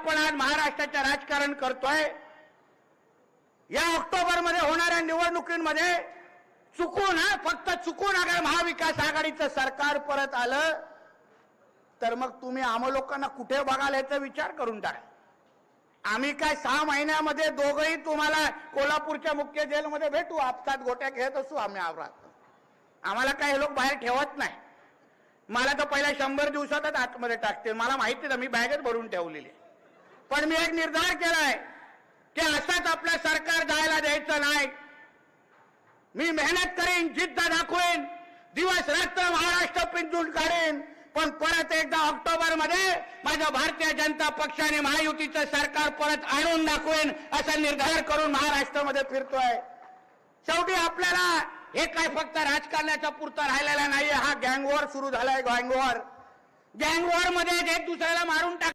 आपण आज महाराष्ट्राचं राजकारण करतोय. या ऑक्टोबरमध्ये होणाऱ्या निवडणुकीमध्ये चुकून हा फक्त चुकून अगर महाविकास आघाडीचं सरकार परत आलं तर मग तुम्ही आम लोकांना कुठे बघाल याचा विचार करून टाका. आम्ही काय सहा महिन्यामध्ये दोघंही तुम्हाला कोल्हापूरच्या मुख्य जेलमध्ये भेटू आपसात गोट्या खेळत असू आम्ही आवरात आम्हाला काही लोक बाहेर ठेवत नाही. मला तर पहिल्या शंभर दिवसातच आतमध्ये टाकते मला माहिती आहे मी बॅगच भरून ठेवलेली आहे. पण मी एक निर्धार केलाय की असंच आपलं सरकार जायला द्यायचं नाही. मी मेहनत करेन जिद्द दाखवेन दिवस रात्र महाराष्ट्र पिंजून काढेन पण परत एकदा ऑक्टोबरमध्ये माझ्या भारतीय जनता पक्षाने महायुतीचं सरकार परत आणून दाखवेन असा निर्धार करून महाराष्ट्रामध्ये फिरतोय. शेवटी आपल्याला हे काय फक्त राजकारणाच्या पुरता राहिलेला नाहीये हा गँगवॉर सुरू झालाय गँगवॉर. गँगवॉरमध्ये एक दुसऱ्याला मारून टाक